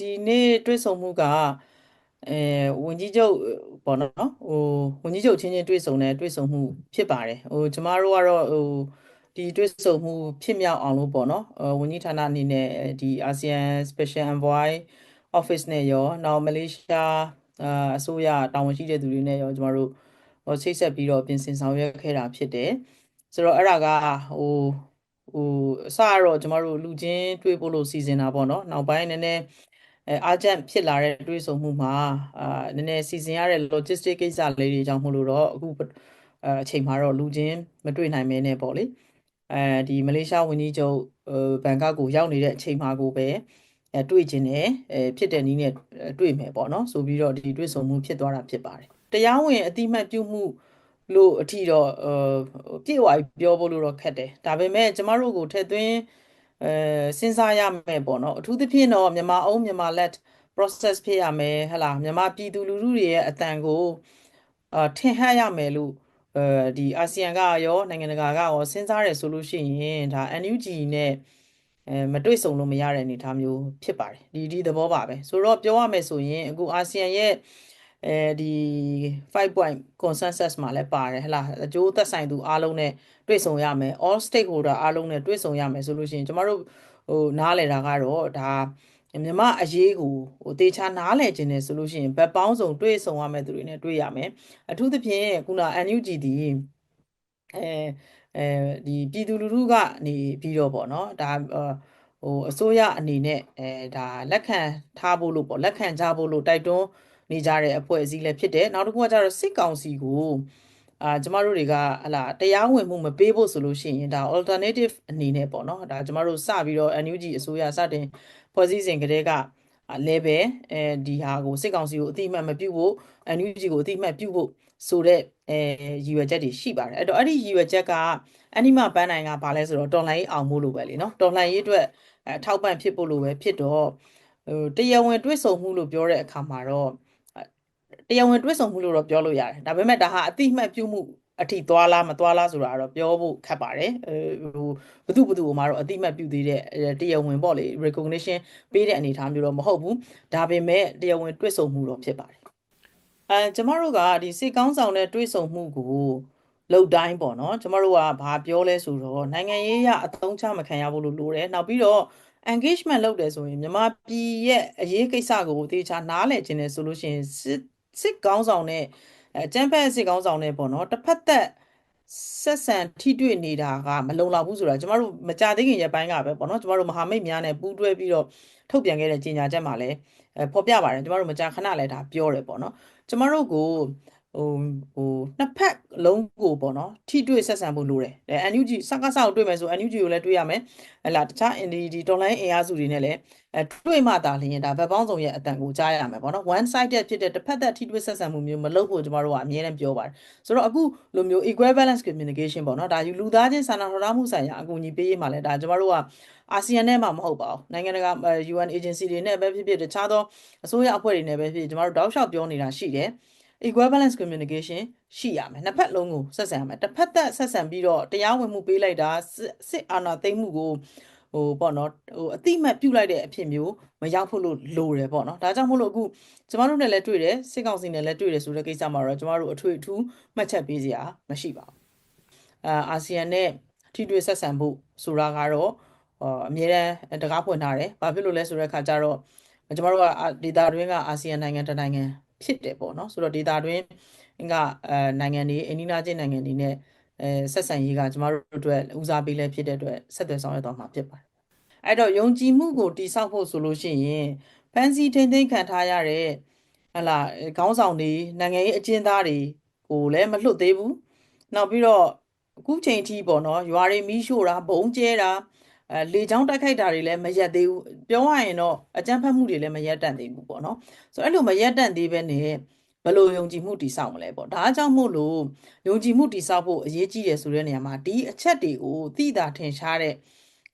ဒီနေ့တွေ့ဆုံမှုကအဲဝန်ကြီးချုပ်ပေါ့နော်ဟိုဝန်ကြီးချုပ်ချင်းချင်းတွေ့ဆုံတဲ့တွေ့ဆုံမှုဖြစ်ပါတယ်ဟိုကျမတို့ကတော့ဟိုဒီတွေ့ဆုံမှုဖြစ်မြောက်အောင်လို့ပေါ့နော်ဝန်ကြီးဌာနအနေနဲ့ဒီ ASEAN Special Envoy Office နဲ့ရောနောက်မလေးရှားအစိုးရတာဝန်ရှိတဲ့သူတွေနဲ့ရောကျမတို့ဟိုချိတ်ဆက်ပြီးတော့ပြင်ဆင်ဆောင်ရွက်ခဲ့တာဖြစ်တယ်ဆိုတော့အဲ့ဒါကဟိုဟိုအစတော့ကျမတို့လူချင်းတွေ့ဖို့လို့စီစဉ်တာပေါ့နော်နောက်ပိုင်းနည်းနည်း အဲအားကျန့်ဖြစ်လာတဲ့တွေးဆုံမှုမှာအာနည်းနည်းစီစဉ်ရတဲ့ logistic ကိစ္စလေးတွေကြောင့်မို့လို့တော့အခုအချိန်မှာတော့လူချင်းမတွေ့နိုင်မဲနဲ့ပေါ့လေအဲဒီမလေးရှားဝန်ကြီးချုပ်ဘန်ကောက်ကိုရောက်နေတဲ့အချိန်မှာကိုပဲအဲတွေ့ကျင်တယ်အဲဖြစ်တဲ့နည်းနဲ့တွေ့မယ်ပေါ့နော်ဆိုပြီးတော့ဒီတွေ့ဆုံမှုဖြစ်သွားတာဖြစ်ပါတယ်တရားဝင်အတိမတ်ပြုမှုလို့အထီတော့အပြည့်ဝပြောဖို့လို့တော့ခက်တယ်ဒါပေမဲ့ကျမတို့ကိုထည့်သွင်း အဲစဉ်းစားရမယ်ပေါ့နော်အထူးသဖြင့်တော့မြန်မာအုံးမြန်မာလက် process ဖြစ်ရမယ်ဟလာမြန်မာပြည်သူလူထုတွေရဲ့အတန်ကိုအာထင်ဟပ်ရမယ်လို့အဲဒီအာဆီယံကရောနိုင်ငံတကာကရောစဉ်းစားတယ်ဆိုလို့ရှိရင်ဒါ NUG နဲ့အဲမတွေ့ဆုံလို့မရတဲ့အနေအထားမျိုးဖြစ်ပါတယ်ဒီဒီသဘောပါပဲဆိုတော့ပြောရမယ်ဆိုရင်အခုအာဆီယံရဲ့ အဲဒီ5 point consensus မှာလည်းပါတယ်ဟလားအကျိုးသက်ဆိုင်သူအားလုံးနဲ့တွေ့ဆုံရမယ် all stakeholder အားလုံးနဲ့တွေ့ဆုံရမယ်ဆိုလို့ရှိရင်ကျမတို့ဟိုနားလည်တာကတော့ဒါမြမအရေးကိုဟိုတေချာနားလည်ခြင်းနဲ့ဆိုလို့ရှိရင်ဘက်ပေါင်းစုံတွေ့ဆုံရမယ်သူတွေနဲ့တွေ့ရမယ်အထူးသဖြင့်ခုန NUG ဒီအဲအဲဒီပြည်သူလူထုကနေပြီးတော့ပေါ့နော်ဒါဟိုအစိုးရအနေနဲ့အဲဒါလက်ခံထားဖို့လို့ပေါ့လက်ခံကြဖို့လို့တိုက်တွန်း နေကြတဲ့အဖွဲ့အစည်းလည်းဖြစ်တယ်နောက်တစ်ခုကကျတော့စစ်ကောင်စီကိုအာကျမတို့တွေကဟလာတရားဝင်မှုမပေးဖို့ဆိုလို့ရှိရင်ဒါ alternative အနေနဲ့ပေါ့နော်ဒါကျမတို့စပြီးတော့ NUG အစိုးရစတင်ဖွဲ့စည်းစဉ်ကတည်းကလဲပဲအဲဒီဟာကိုစစ်ကောင်စီကိုအတိအမှတ်မပြုတ်ဖို့ NUG ကိုအတိအမှတ်ပြုတ်ဖို့ဆိုတော့အဲရည်ရွယ်ချက်တွေရှိပါတယ်အဲ့တော့အဲ့ဒီရည်ရွယ်ချက်ကအဲ့ဒီမှပန်းနိုင်ကဘာလဲဆိုတော့တော်လှန်ရေးအောင်မှုလို့ပဲလေနော်တော်လှန်ရေးအတွက်အထောက်ပံ့ဖြစ်ဖို့လို့ပဲဖြစ်တော့ဟိုတရားဝင်တွဲဆုံမှုလို့ပြောတဲ့အခါမှာတော့ တရားဝင်တွဲဆုံမှုလို့တော့ပြောလို့ရတယ်ဒါပေမဲ့ဒါဟာအတိအမှတ်ပြုမှုအထိသွားလားမသွားလားဆိုတာတော့ပြောဖို့ခက်ပါတယ်ဟိုဘသူဘသူမှတော့အတိမတ်ပြုသေးတဲ့တရားဝင်ပေါ့လေ recognition ပေးတဲ့အနေအထားမျိုးတော့မဟုတ်ဘူးဒါပေမဲ့တရားဝင်တွေ့ဆုံမှုတော့ဖြစ်ပါတယ်အဲကျမတို့ကဒီစိတ်ကောင်းဆောင်တဲ့တွေ့ဆုံမှုကိုလှုပ်တိုင်းပေါ့နော်ကျမတို့ကဘာပြောလဲဆိုတော့နိုင်ငံရေးရအသုံးချမခံရဘူးလို့လိုတယ်နောက်ပြီးတော့ engagement လုပ်တယ်ဆိုရင်မြန်မာပြည်ရဲ့အရေးကိစ္စကိုတေချာနားလည်ခြင်းနဲ့ဆိုလို့ရှိရင်စစ် စစ်ကောင်းဆောင်တဲ့အဲကျန်းဖက်စစ်ကောင်းဆောင်တဲ့ပေါ့နော်တစ်ဖက်သက်ဆက်ဆံထိတွေ့နေတာကမလုံလောက်ဘူးဆိုတာကျမတို့မကြသေးခင်ရက်ပိုင်းကပဲပေါ့နော်ကျမတို့မဟာမိတ်များနဲ့ပူးတွဲပြီးတော့ထုတ်ပြန်ခဲ့တဲ့ကြေညာချက်မှာလည်းဖော်ပြပါတယ်ကျမတို့မကြာခဏလည်းဒါပြောတယ်ပေါ့နော်ကျမတို့ကို ဟိုဟိုနှစ်ဖက်လုံးကိုပေါ့နော်ထိတွေ့ဆက်ဆံဖို့လိုတယ်အဲ NUG စကားစကိုတွေ့မယ်ဆို NUG ကိုလည်းတွေ့ရမယ်ဟလာတခြား NDD ဒီ online အင်အားစုတွေနဲ့လည်းအဲတွေ့မှသာလျှင်ဒါဘက်ပေါင်းစုံရဲ့အတန်ကိုကြားရမယ်ပေါ့နော် one sided ဖြစ်တဲ့တစ်ဖက်သက်ထိတွေ့ဆက်ဆံမှုမျိုးမလုပ်ဖို့ကျမတို့ကအမြဲတမ်းပြောပါတယ်ဆိုတော့အခုလိုမျိုး equal balance communication ပေါ့နော်ဒါယူလူသားချင်းစာနာထောက်ထားမှုဆိုင်ရာအကူအညီပေးရေးမှာလည်းဒါကျမတို့ကအာဆီယံနဲ့မှမဟုတ်ပါဘူးနိုင်ငံတကာ UN agency တွေနဲ့ပဲဖြစ်ဖြစ်တခြားသောအစိုးရအဖွဲ့တွေနဲ့ပဲဖြစ်ဖြစ်ကျမတို့တောက်လျှောက်ပြောနေတာရှိတယ် equal balance communication ရှိရမယ်နှစ်ဖက်လုံးကိုဆက်ဆံရမယ်တစ်ဖက်သက်ဆက်ဆံပြီးတော့တရားဝင်မှုပေးလိုက်တာစစ်အာဏာသိမ်းမှုကိုဟိုပေါ့နော်ဟိုအတိမတ်ပြုတ်လိုက်တဲ့အဖြစ်မျိုးမရောက်ဖို့လို့လိုတယ်ပေါ့နော်ဒါကြောင့်မို့လို့အခုကျမတို့နဲ့လည်းတွေ့တယ်စစ်ကောင်စီနဲ့လည်းတွေ့တယ်ဆိုတဲ့ကိစ္စမှာတော့ကျမတို့အထွေအထူးမှတ်ချက်ပေးစရာမရှိပါဘူးအာအာဆီယံနဲ့ထိတွေ့ဆက်ဆံဖို့ဆိုတာကတော့အမြဲတမ်းတကားဖွင့်ထားတယ်ဘာဖြစ်လို့လဲဆိုတဲ့အခါကျတော့ကျမတို့ကဒေတာတွင်းကအာဆီယံနိုင်ငံတနိုင်ငံ ဖြစ်တယ်ပေါ့နော်ဆိုတော့ဒေတာတွင်းကအဲနိုင်ငံတွေအိန္ဒိယချင်းနိုင်ငံတွေနဲ့အဲဆက်ဆံရေးကကျမတို့အတွက်ဦးစားပေးလဲဖြစ်တဲ့အတွက်ဆက်သွယ်ဆောင်ရွက်သွားမှာဖြစ်ပါတယ်အဲ့တော့ယုံကြည်မှုကိုတိဆောက်ဖို့ဆိုလို့ရှိရင်ဖန်စီထိန်သိမ်းခံထားရတဲ့ဟလာခေါင်းဆောင်တွေနိုင်ငံရေးအကျဉ်းသားတွေကိုလည်းမလွတ်သေးဘူးနောက်ပြီးတော့အခုချိန်ထိပေါ့နော်ရွာတွေမီးရှို့တာဘုံကျဲတာ အဲလေချောင်းတိုက်ခိုက်တာတွေလည်းမရက်သေးဘူးပြောရရင်တော့အကြမ်းဖက်မှုတွေလည်းမရက်တန့်သေးဘူးပေါ့နော်ဆိုတော့အဲ့လိုမရက်တန့်သေးပဲနဲ့ဘယ်လိုယုံကြည်မှုတည်ဆောက်မလဲပေါ့ဒါကြောင့်မို့လို့ယုံကြည်မှုတည်ဆောက်ဖို့အရေးကြီးတယ်ဆိုတဲ့နေရာမှာဒီအချက်တွေကိုသိတာထင်ရှားတဲ့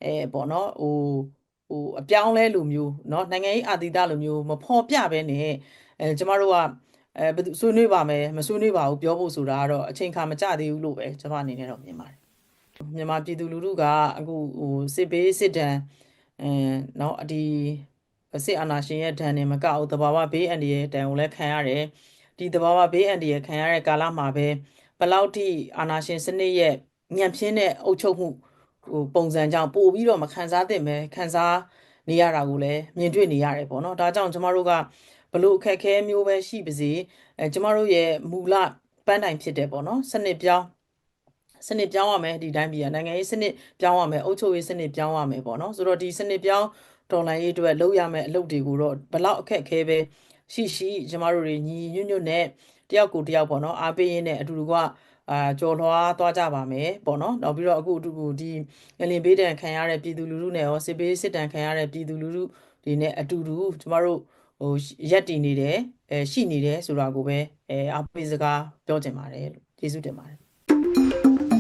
အဲပေါ့နော်ဟိုဟိုအပြောင်းလဲလိုမျိုးเนาะနိုင်ငံရေးအာတိတလိုမျိုးမဖော်ပြဘဲနဲ့အဲကျမတို့ကအဲဘယ်သူဆွေးနွေးပါမယ်မဆွေးနွေးပါဘူးပြောဖို့ဆိုတာကတော့အချိန်ခါမကျသေးဘူးလို့ပဲကျွန်မအနေနဲ့တော့မြင်ပါတယ် မြန်မာပြည်သူလူထုကအခုဟိုစစ်ဘေးစစ်တမ်းအဲနော်ဒီစစ်အာဏာရှင်ရဲ့ဒဏ်တွေမကအောင်တဘာဝဘေးအန္တရာယ်ဒဏ်ကိုလည်းခံရတယ်ဒီတဘာဝဘေးအန္တရာယ်ခံရတဲ့ကာလမှာပဲဘလောက်ထိအာဏာရှင်စနစ်ရဲ့ညံ့ဖျင်းတဲ့အုပ်ချုပ်မှုဟိုပုံစံကြောင့်ပို့ပြီးတော့မခံစားသင့်ပဲခံစားနေရတာကိုလည်းမြင်တွေ့နေရတယ်ပေါ့နော်ဒါကြောင့်ကျမတို့ကဘလို့အခက်အခဲမျိုးပဲရှိပါစေအဲကျမတို့ရဲ့မူလပန်းတိုင်ဖြစ်တယ်ပေါ့နော်စနစ်ပြောင်း စနစ်ပြောင်းရမယ်ဒီတိုင်းပြည်ကနိုင်ငံရေးစနစ်ပြောင်းရမယ်အုပ်ချုပ်ရေးစနစ်ပြောင်းရမယ်ပေါ့နော်ဆိုတော့ဒီစနစ်ပြောင်းတော်လှန်ရေးအတွက်လုပ်ရမယ်အလုပ်တွေကိုတော့ဘယ်လောက်အခက်အခဲပဲရှိရှိကျမတို့တွေညီညွတ်ညွတ်နဲ့တယောက်ကိုတယောက်ပေါ့နော်အားပေးရင်းနဲ့အတူတူကအာကြော်လွှားသွားကြပါမယ်ပေါ့နော်နောက်ပြီးတော့အခုအတူတူဒီငလင်ဘေးဒဏ်ခံရတဲ့ပြည်သူလူထုနဲ့ရောစစ်ဘေးစစ်တမ်းခံရတဲ့ပြည်သူလူထုတွေနဲ့အတူတူကျမတို့ဟိုရက်တည်နေတယ်အဲရှိနေတယ်ဆိုတာကိုပဲအဲအားပေးစကားပြောချင်ပါတယ်လို့ကျေးဇူးတင်ပါတယ်